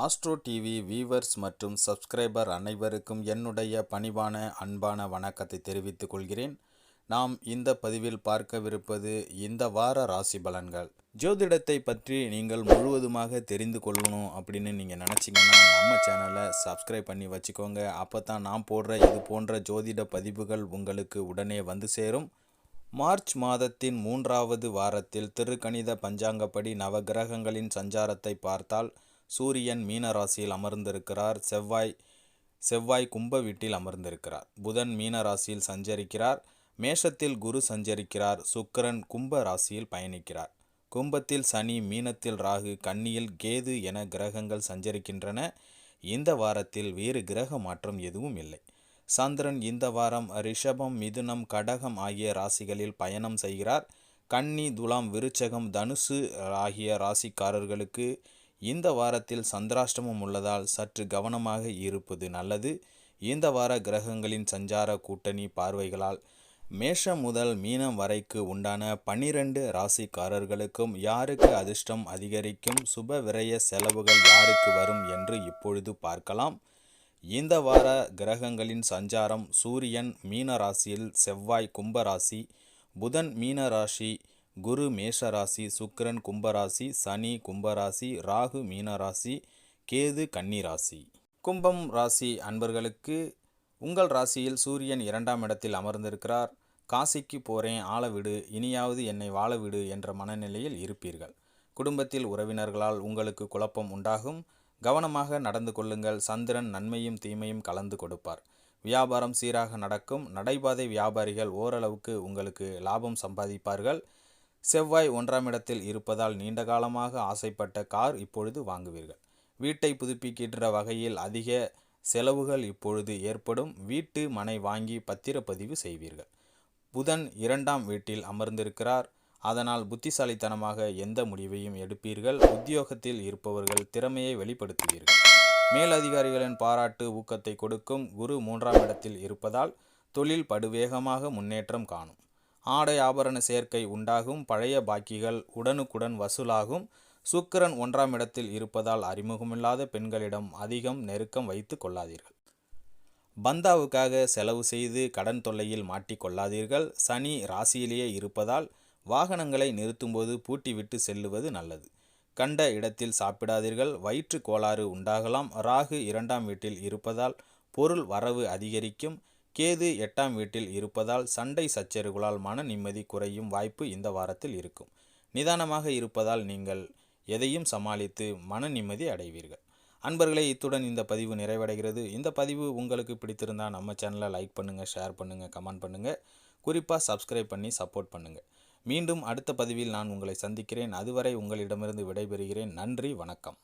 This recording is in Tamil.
ஆஸ்ட்ரோ டிவி வீவர்ஸ் மற்றும் சப்ஸ்கிரைபர் அனைவருக்கும் என்னுடைய பணிவான அன்பான வணக்கத்தை தெரிவித்துக் கொள்கிறேன். நாம் இந்த பதிவில் பார்க்கவிருப்பது இந்த வார ராசி பலன்கள். ஜோதிடத்தை பற்றி நீங்கள் முழுவதுமாக தெரிந்து கொள்ளணும் அப்படின்னு நீங்கள் நினச்சிங்கன்னா நம்ம சேனலை சப்ஸ்கிரைப் பண்ணி வச்சுக்கோங்க. அப்போ தான் நான் போடுற இது போன்ற ஜோதிட பதிவுகள் உங்களுக்கு உடனே வந்து சேரும். மார்ச் மாதத்தின் மூன்றாவது வாரத்தில் திருக்கணித பஞ்சாங்கப்படி நவகிரகங்களின் சஞ்சாரத்தை பார்த்தால் சூரியன் மீன ராசியில் அமர்ந்திருக்கிறார். செவ்வாய் செவ்வாய் கும்ப வீட்டில் அமர்ந்திருக்கிறார். புதன் மீன ராசியில் சஞ்சரிக்கிறார். மேஷத்தில் குரு சஞ்சரிக்கிறார். சுக்கிரன் கும்ப ராசியில் பயணிக்கிறார். கும்பத்தில் சனி மீனத்தில் ராகு கன்னியில் கேது என கிரகங்கள் சஞ்சரிக்கின்றன. இந்த வாரத்தில் வேறு கிரக மாற்றம் எதுவும் இல்லை. சந்திரன் இந்த வாரம் ரிஷபம் மிதுனம் கடகம் ஆகிய ராசிகளில் பயணம் செய்கிறார். கன்னி துலாம் விருச்சகம் தனுசு ஆகிய ராசிக்காரர்களுக்கு இந்த வாரத்தில் சந்திராஷ்டமம் உள்ளதால் சற்று கவனமாக இருப்பது நல்லது. இந்த வார கிரகங்களின் சஞ்சார கூட்டணி பார்வைகளால் மேஷம் முதல் மீனம் வரைக்கு உண்டான பன்னிரண்டு ராசிக்காரர்களுக்கும் யாருக்கு அதிர்ஷ்டம் அதிகரிக்கும் சுப விரய செலவுகள் யாருக்கு வரும் என்று இப்பொழுது பார்க்கலாம். இந்த வார கிரகங்களின் சஞ்சாரம் சூரியன் மீன ராசியில் செவ்வாய் கும்பராசி புதன் மீன ராசி குரு மேஷராசி சுக்கிரன் கும்பராசி சனி கும்பராசி ராகு மீனராசி கேது கன்னிராசி. கும்பம் ராசி அன்பர்களுக்கு உங்கள் ராசியில் சூரியன் இரண்டாம் இடத்தில் அமர்ந்திருக்கிறார். காசிக்கு போகிறேன் ஆள விடு இனியாவது என்னை வாழ விடு என்ற மனநிலையில் இருப்பீர்கள். குடும்பத்தில் உறவினர்களால் உங்களுக்கு குழப்பம் உண்டாகும். கவனமாக நடந்து கொள்ளுங்கள் சந்திரன் நன்மையும் தீமையும் கலந்து கொடுப்பார். வியாபாரம் சீராக நடக்கும் நடைபாதை வியாபாரிகள் ஓரளவுக்கு உங்களுக்கு லாபம் சம்பாதிப்பார்கள். செவ்வாய் ஒன்றாம் இடத்தில் இருப்பதால் நீண்ட காலமாக ஆசைப்பட்ட கார் இப்பொழுது வாங்குவீர்கள். வீட்டை புதுப்பிக்கின்ற வகையில் அதிக செலவுகள் இப்பொழுது ஏற்படும். வீட்டு மனை வாங்கி பத்திரப்பதிவு செய்வீர்கள். புதன் இரண்டாம் வீட்டில் அமர்ந்திருக்கிறார். அதனால் புத்திசாலித்தனமாக எந்த முடிவையும் எடுப்பீர்கள். உத்தியோகத்தில் இருப்பவர்கள் திறமையை வெளிப்படுத்துவீர்கள். மேலதிகாரிகளின் பாராட்டு ஊக்கத்தை கொடுக்கும் குரு மூன்றாம் இடத்தில் இருப்பதால் தொழில் படுவேகமாக முன்னேற்றம் காணும். ஆடை ஆபரண சேர்க்கை உண்டாகும் பழைய பாக்கிகள் உடனுக்குடன் வசூலாகும். சுக்கிரன் ஒன்றாம் இடத்தில் இருப்பதால் அறிமுகமில்லாத பெண்களிடம் அதிகம் நெருக்கம் வைத்து கொள்ளாதீர்கள். பந்தாவுக்காக செலவு செய்து கடன் தொல்லையில் மாட்டிக்கொள்ளாதீர்கள் சனி ராசியிலேயே இருப்பதால் வாகனங்களை நிறுத்தும்போது பூட்டிவிட்டு செல்லுவது நல்லது. கண்ட இடத்தில் சாப்பிடாதீர்கள். வயிற்று கோளாறு உண்டாகலாம். ராகு இரண்டாம் வீட்டில் இருப்பதால் பொருள் வரவு அதிகரிக்கும். கேது எட்டாம் வீட்டில் இருப்பதால் சண்டை சச்சரவுகளால் மன நிம்மதி குறையும் வாய்ப்பு இந்த வாரத்தில் இருக்கும். நிதானமாக இருப்பதால் நீங்கள் எதையும் சமாளித்து மன நிம்மதி அடைவீர்கள். அன்பர்களே இத்துடன் இந்த பதிவு நிறைவடைகிறது. இந்த பதிவு உங்களுக்கு பிடித்திருந்தால் நம்ம சேனலை லைக் பண்ணுங்கள் ஷேர் பண்ணுங்கள் கமெண்ட் பண்ணுங்கள் குறிப்பாக சப்ஸ்கிரைப் பண்ணி சப்போர்ட் பண்ணுங்கள் மீண்டும் அடுத்த பதிவில் நான் உங்களை சந்திக்கிறேன். அதுவரை உங்களிடமிருந்து விடைபெறுகிறேன். நன்றி வணக்கம்.